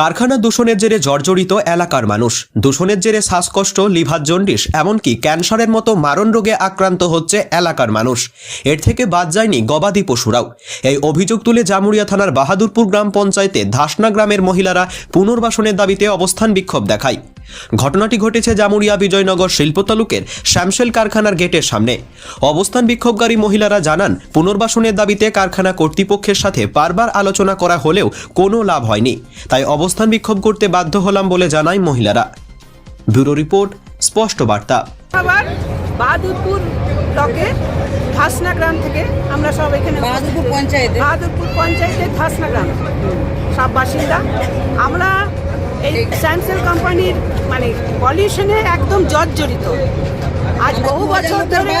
কারখানা দূষণের জেরে জর্জরিত এলাকার মানুষ। দূষণের জেরে শ্বাসকষ্ট, লিভার জন্ডিস, এমনকি ক্যান্সারের মতো মারণ রোগে আক্রান্ত হচ্ছে এলাকার মানুষ। এর থেকে বাদ যায়নি গবাদি পশুরাও। এই অভিযোগ তুলে জামুরিয়া থানার বাহাদুরপুর গ্রাম পঞ্চায়েতে ধাসনা গ্রামের মহিলারা পুনর্বাসনের দাবিতে অবস্থান বিক্ষোভ দেখায়। ঘটনাটি ঘটেছে জামুরিয়া বিজয়নগর শিল্প তালুকের শ্যামশেল কারখানার গেটের সামনে। অবস্থান বিক্ষোভকারী মহিলারা জানান পুনর্বাসনের দাবিতে কারখানা কর্তৃপক্ষের সাথে বারবার আলোচনা করা হলেও কোনো লাভ হয়নি। তাই অবস্থান বিক্ষোভ করতে বাধ্য হলাম বলে জানায় মহিলারা। ব্যুরো রিপোর্ট স্পষ্ট বার্তা। আবার ধাসনা গ্রাম থেকে আমরা সব এখানে বাহাদুরপুর পঞ্চায়েতে? বাহাদুরপুর পঞ্চায়েতের ধাসনা গ্রাম। সব বাসিন্দা। আমরা এই স্যামসেল কোম্পানির মানে পলিউশনে একদম জর্জরিত। আজ বহু বছর ধরে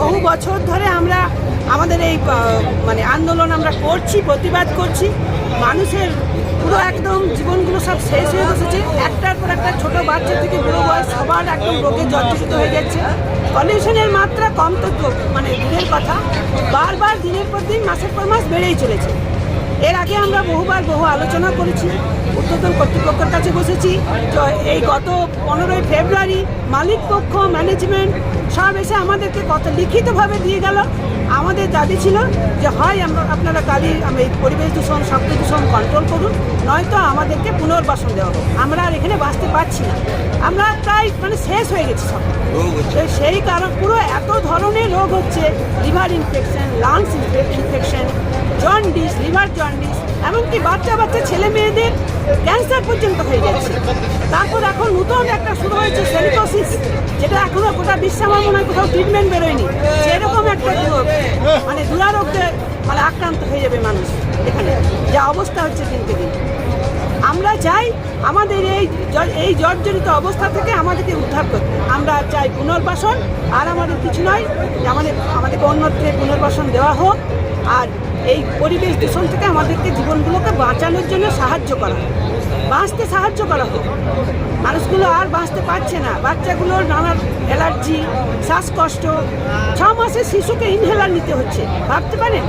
বহু বছর ধরে আমরা আমাদের এই মানে আন্দোলন আমরা করছি প্রতিবাদ করছি। মানুষের পুরো একদম জীবনগুলো সব শেষ হয়ে বসেছে। একটার পর একটা ছোট বাচ্চা থেকে বুড়ো বয়স সবার একদম রোগে জর্জরিত হয়ে যাচ্ছে। পলিউশনের মাত্রা কম তো মানে দূরের কথা। বারবার দিনের পর দিন মাসের পর মাস বেড়েই চলেছে। এর আগে আমরা বহুবার বহু আলোচনা করেছি। উদ্বোধন কর্তৃপক্ষের কাছে বসেছি এই গত পনেরোই ফেব্রুয়ারি মালিক পক্ষ ম্যানেজমেন্ট সব এসে আমাদেরকে কত লিখিতভাবে দিয়ে গেল। আমাদের দাবি ছিল যে হয় আমরা আপনারা কালি এই পরিবেশ দূষণ শব্দ দূষণ কন্ট্রোল করুন, নয়তো আমাদেরকে পুনর্বাসন দেওয়া হোক আমরা আর এখানে বাঁচতে পারছি না। আমরা প্রায় মানে শেষ হয়ে গেছি সব। তো সেই কারণ পুরো এত ধরনের রোগ হচ্ছে, liver infection lungs infection jaundice liver jaundice এমনকি বাচ্চা বাচ্চা ছেলে মেয়েদের ক্যান্সার পর্যন্ত হয়ে যাচ্ছে তারপর এখন নতুন একটা শুরু হয়েছে সেলিকোসিস যেটা এখনও গোটা বিশ্বে আমার মনে হয় কোথাও ট্রিটমেন্ট বেরোয়নি। সেরকম একটা রোগ, মানে দুরারোগ্যে মানে আক্রান্ত হয়ে যাবে মানুষ এখানে। যা অবস্থা হচ্ছে দিনকে দিন। আমরা চাই আমাদের এই এই জর্জরিত অবস্থা থেকে আমাদেরকে উদ্ধার করতে। আমরা চাই পুনর্বাসন আর আমাদের কিছু নয় আমাদের আমাদেরকে অন্যত্রে পুনর্বাসন দেওয়া হোক। আর এই পরিবেশ দূষণ থেকে আমাদেরকে জীবনগুলোকে বাঁচানোর জন্য সাহায্য করা বাঁচতে সাহায্য করা হোক মানুষগুলো আর বাঁচতে পারছে না। বাচ্চাগুলোর নানা অ্যালার্জি, শ্বাসকষ্ট। ছ মাসে শিশুকে ইনহেলার নিতে হচ্ছে। ভাবতে পারেন?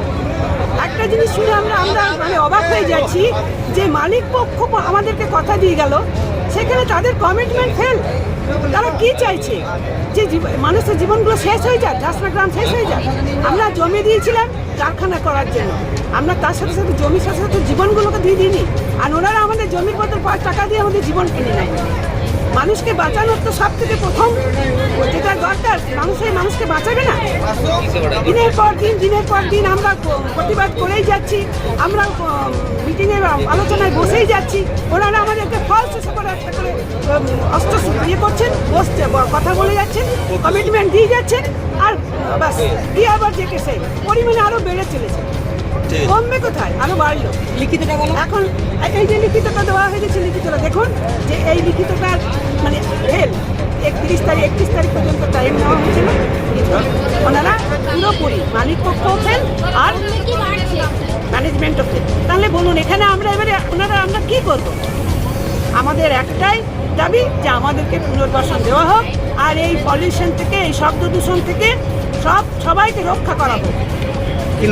একটা জিনিস শুনে আমরা আমরা মানে অবাক হয়ে যাচ্ছি যে মালিক পক্ষ আমাদেরকে কথা দিয়ে গেল। সেখানে তাদের কমিটমেন্ট ফেল তারা কি চাইছে? যে মানুষের জীবনগুলো শেষ হয়ে যাক ঝাঁসনা গ্রাম শেষ হয়ে যাক। আমরা জমি দিয়েছিলাম কারখানা করার জন্য। আমরা তার সাথে সাথে জমির সাথে সাথে জীবনগুলোকে দিয়ে দিইনি। আর ওনারা আমাদের জমির বদল পাঁচ টাকা দিয়ে আমাদের জীবন কিনে নেয় মানুষকে বাঁচানোর তো সব থেকে প্রথম যেটা দরকার মানুষের মানুষকে বাঁচাবে না? দিনের পর দিন, দিনের পর দিন আমরা প্রতিবাদ করেই যাচ্ছি। আমরা মিটিংয়ে আলোচনায় বসেই যাচ্ছি। ওনারা আমাদেরকে ফলস এসে একটা করে অস্ত্র ইয়ে করছেন বসছে কথা বলে যাচ্ছেন কমিটমেন্ট দিয়ে যাচ্ছেন আর বাস দিয়ে আবার যে কেসে পরিমাণে আরও বেড়ে চলেছে। কমবে কোথায়? আরও বাড়লো। লিখিতটা বলো। এখন এই যে লিখিতটা দেওয়া হয়ে গেছে লিখিতটা দেখুন যে এই লিখিতটার মানে ফেল একত্রিশ তারিখ একত্রিশ তারিখ পর্যন্ত টাইম নেওয়া হয়েছিল কিন্তু ওনারা পুরোপুরি মালিক পক্ষ ফেল আর ম্যানেজমেন্টও ফেল তাহলে বলুন এখানে আমরা এবারে ওনারা আমরা কি করব? আমাদের একটাই দাবি যে আমাদেরকে পুনর্বাসন দেওয়া হোক, আর এই পলিউশন থেকে, এই শব্দ দূষণ থেকে সব সবাইকে রক্ষা করা হোক।